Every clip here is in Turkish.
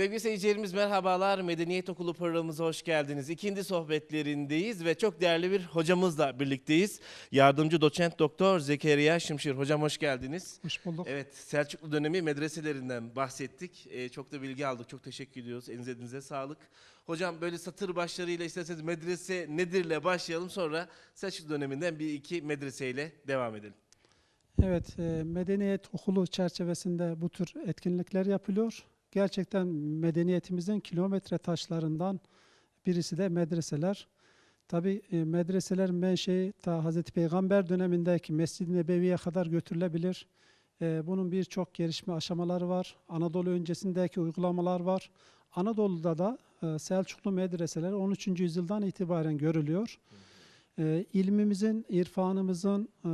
Sevgili seyircilerimiz merhabalar. Medeniyet Okulu programımıza hoş geldiniz. İkinci sohbetlerindeyiz ve çok değerli bir hocamızla birlikteyiz. Yardımcı doçent doktor Zekeriya Şimşir. Hocam hoş geldiniz. Hoş bulduk. Evet Selçuklu dönemi medreselerinden bahsettik. Ee, çok da bilgi aldık. Çok teşekkür ediyoruz. Elinize elinize sağlık. Hocam böyle satır başlarıyla isterseniz medrese nedirle başlayalım. Sonra Selçuklu döneminden bir iki medreseyle devam edelim. Evet, e, medeniyet okulu çerçevesinde bu tür etkinlikler yapılıyor. Gerçekten medeniyetimizin kilometre taşlarından birisi de medreseler. Tabi medreselerin menşei ta Hazreti Peygamber dönemindeki Mescid-i Nebevi'ye kadar götürülebilir. E, bunun birçok gelişme aşamaları var. Anadolu öncesindeki uygulamalar var. Anadolu'da da e, Selçuklu medreseler 13. yüzyıldan itibaren görülüyor. E, ilmimizin, irfanımızın e,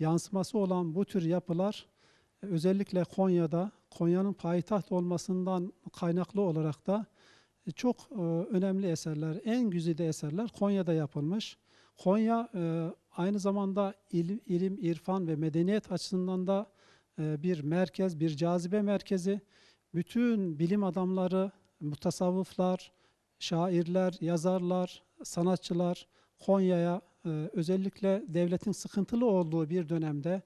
yansıması olan bu tür yapılar e, özellikle Konya'da, Konya'nın payitaht olmasından kaynaklı olarak da e, çok e, önemli eserler, en güzide eserler Konya'da yapılmış. Konya e, aynı zamanda ilim, ilim, irfan ve medeniyet açısından da bir merkez, bir cazibe merkezi. Bütün bilim adamları, mutasavvıflar, şairler, yazarlar, sanatçılar Konya'ya özellikle devletin sıkıntılı olduğu bir dönemde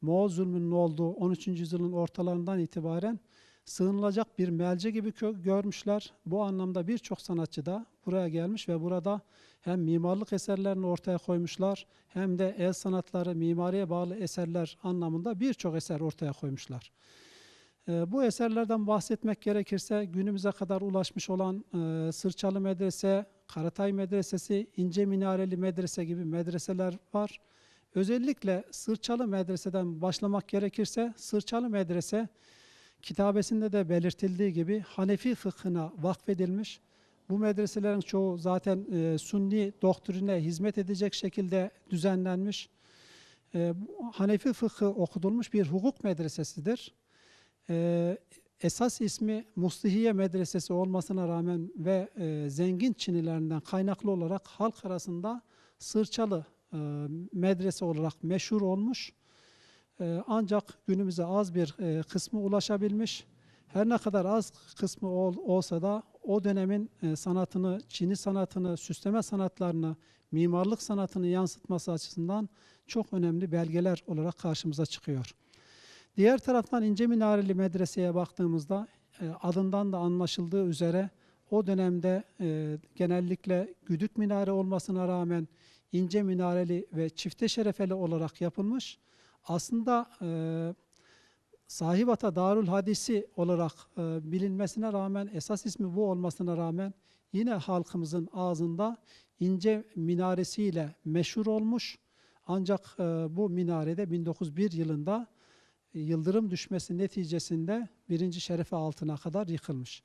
Moğol zulmünün olduğu 13. yüzyılın ortalarından itibaren sığınılacak bir melce gibi görmüşler. Bu anlamda birçok sanatçı da buraya gelmiş ve burada hem mimarlık eserlerini ortaya koymuşlar hem de el sanatları, mimariye bağlı eserler anlamında birçok eser ortaya koymuşlar. Ee, Bu eserlerden bahsetmek gerekirse günümüze kadar ulaşmış olan e, Sırçalı Medrese, Karatay Medresesi, İnce Minareli Medrese gibi medreseler var. Özellikle Sırçalı Medrese'den başlamak gerekirse Sırçalı Medrese kitabesinde de belirtildiği gibi Hanefi fıkhına vakfedilmiş. Bu medreselerin çoğu zaten e, Sunni doktrine hizmet edecek şekilde düzenlenmiş. E, Hanefi fıkhı okutulmuş bir hukuk medresesidir. Ee, esas ismi Muslihiye Medresesi olmasına rağmen ve e, zengin Çinilerinden kaynaklı olarak halk arasında Sırçalı e, medrese olarak meşhur olmuş. E, ancak günümüze az bir e, kısmı ulaşabilmiş. Her ne kadar az kısmı ol, olsa da o dönemin sanatını, Çini sanatını, süsleme sanatlarını, mimarlık sanatını yansıtması açısından çok önemli belgeler olarak karşımıza çıkıyor. Diğer taraftan İnce Minareli Medrese'ye baktığımızda adından da anlaşıldığı üzere o dönemde genellikle güdük minare olmasına rağmen ince minareli ve çifte şerefeli olarak yapılmış. Aslında e, Sahibata Darül Hadisi olarak e, bilinmesine rağmen esas ismi bu olmasına rağmen yine halkımızın ağzında ince minaresiyle meşhur olmuş. Ancak e, bu minarede 1901 yılında yıldırım düşmesi neticesinde birinci şerefe altına kadar yıkılmış.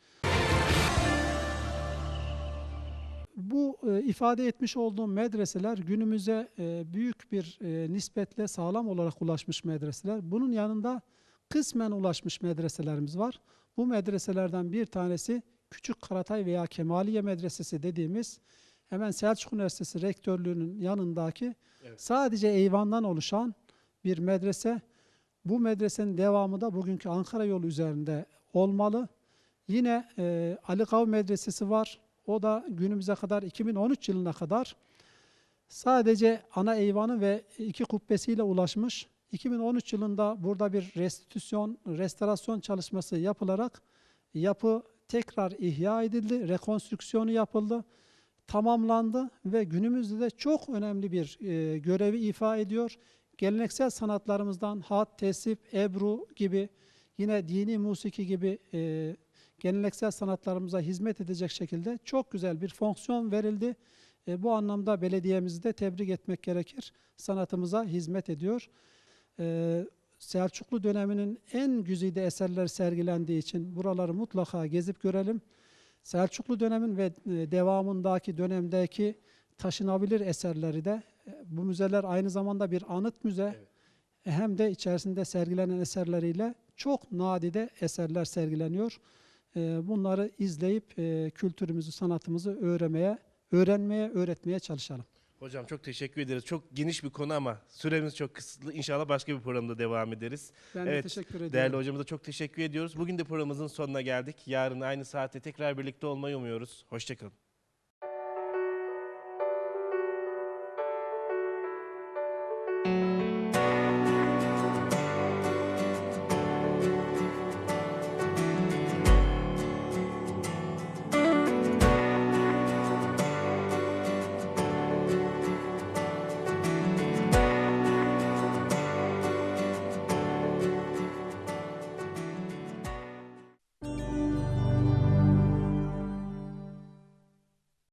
Bu e, ifade etmiş olduğum medreseler günümüze e, büyük bir e, nispetle sağlam olarak ulaşmış medreseler. Bunun yanında kısmen ulaşmış medreselerimiz var. Bu medreselerden bir tanesi Küçük Karatay veya Kemaliye Medresesi dediğimiz hemen Selçuk Üniversitesi Rektörlüğü'nün yanındaki Evet. sadece eyvandan oluşan bir medrese. Bu medresenin devamı da bugünkü Ankara yolu üzerinde olmalı. Yine e, Ali Kav Medresesi var. O da günümüze kadar 2013 yılına kadar sadece ana eyvanı ve iki kubbesiyle ulaşmış. 2013 yılında burada bir restitüsyon, restorasyon çalışması yapılarak yapı tekrar ihya edildi, rekonstrüksiyonu yapıldı, tamamlandı ve günümüzde de çok önemli bir e, görevi ifa ediyor geleneksel sanatlarımızdan hat, tesip, ebru gibi yine dini musiki gibi e, geleneksel sanatlarımıza hizmet edecek şekilde çok güzel bir fonksiyon verildi. E, bu anlamda belediyemizi de tebrik etmek gerekir. Sanatımıza hizmet ediyor. E, Selçuklu döneminin en güzide eserler sergilendiği için buraları mutlaka gezip görelim. Selçuklu dönemin ve e, devamındaki dönemdeki taşınabilir eserleri de e, bu müzeler aynı zamanda bir anıt müze Evet. hem de içerisinde sergilenen eserleriyle çok nadide eserler sergileniyor. E, Bunları izleyip e, kültürümüzü, sanatımızı öğrenmeye, öğrenmeye, öğretmeye çalışalım. Hocam çok teşekkür ederiz. Çok geniş bir konu ama süremiz çok kısıtlı. İnşallah başka bir programda devam ederiz. Ben de Evet, teşekkür ediyorum. Değerli hocamıza çok teşekkür ediyoruz. Bugün de programımızın sonuna geldik. Yarın aynı saatte tekrar birlikte olmayı umuyoruz. Hoşçakalın.